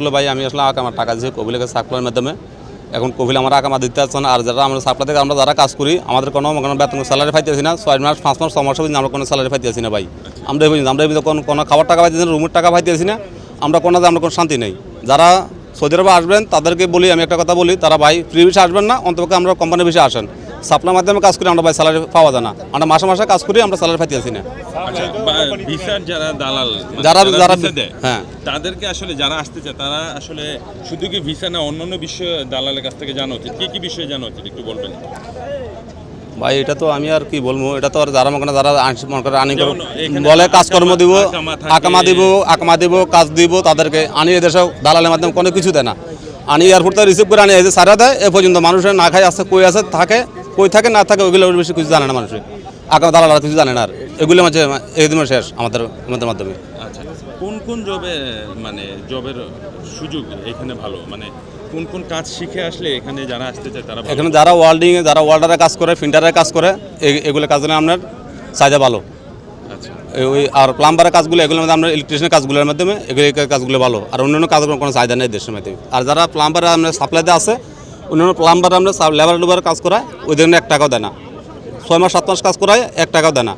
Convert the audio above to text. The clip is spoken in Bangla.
আসলে ভাই, আমি আসলে আমার টাকা দিয়েছি কবিলের কাছে সাপ্লাইয়ের মাধ্যমে। এখন কবিল আমার আকামা দিতে আসছে না। আর যারা আমরা সাপ্লাই থেকে আমরা যারা কাজ করি, আমাদের কোনো কোনো বেতন স্যালারি আসি না। ছয় মাস, পাঁচ মাস, ছ মাস আমরা কোনো স্যালারি পাইতে আসি না, ভাই। আমরা এই আমরা কোনো কোনো খাবার টাকা পাইতেছি না, রুমের টাকা পাইতে আসি না। আমরা কোনো আমরা কোনো শান্তি নেই। যারা সৌদি আরবে আসবেন, তাদেরকে বলি, আমি একটা কথা বলি, তারা, ভাই, ফ্রি বিষয়ে আসবেন না। অন্তপক্ষে আমরা কোম্পানির বিষয়ে আসেন। সাপ্লাইয়ের মাধ্যমে কাজ করি আমরা ভাই স্যালারি পাওয়া যায় না। আমরা মাসে মাসে কাজ করি আমরা স্যালারি পাইতে আসি না। আচ্ছা ভিসার যারা দালাল মানে যারা- যারা হ্যাঁ। তাদেরকে আসলে যারা আসতে চায় তারা আসলে শুধু কি ভিসা না অন্যান্য বিষয়ে দালালের কাছ থেকে জানা উচিত। কি কি বিষয়ে জানা উচিত একটু বলবেন? ভাই এটা তো আমি আর কি বলব এটা তো আর যারা মনে যারা মনে আনি করে এখানে বলে কাজকর্ম দিব আকামা দিব আকামা দিব কাজ দিব তাদেরকে আনি এদেশে দালালের মাধ্যমে কোনো কিছু দেয় না। আনি এয়ারপোর্ট রিসিভ করে আনি যে সারা দেয় এ পর্যন্ত মানুষের না খায় আছে কই আছে থাকে। কই থাকে না থাকে ওইগুলো বেশি কিছু জানে না মানুষের আকামা দালাল কিছু জানে না আর। এগুলো মাঝে একদিন শেষ আমাদের আমাদের মাধ্যমে। আচ্ছা কোন কোন জবে মানে জবের সুযোগ এখানে ভালো? মানে কোন কোন কাজ শিখে আসলে এখানে যারা আসতে চায় তারা এখানে যারা ওয়ার্ল্ডিংয়ে যারা ওয়ার্ল্ডারে কাজ করে ফিন্টারে কাজ করে এগুলো কাজ নিয়ে আপনার চাহিদা ভালো। আচ্ছা। ওই আর প্লাম্বারের কাজগুলো এগুলোর মধ্যে আমরা ইলেকট্রিশিয়ানের কাজগুলোর মাধ্যমে এগুলো কাজগুলো ভালো। আর অন্যান্য কাজগুলো কোনো চাহিদা নেই দেশের মধ্যে। আর যারা প্লাম্বারে আমরা সাপ্লাইতে আছে অন্যান্য প্লাম্বার আমরা লেবার লুবার কাজ করায়, ওই জন্য এক টাকাও দেয় না। ছয় মাস, সাত মাস কাজ করায়, এক টাকাও দেয় না।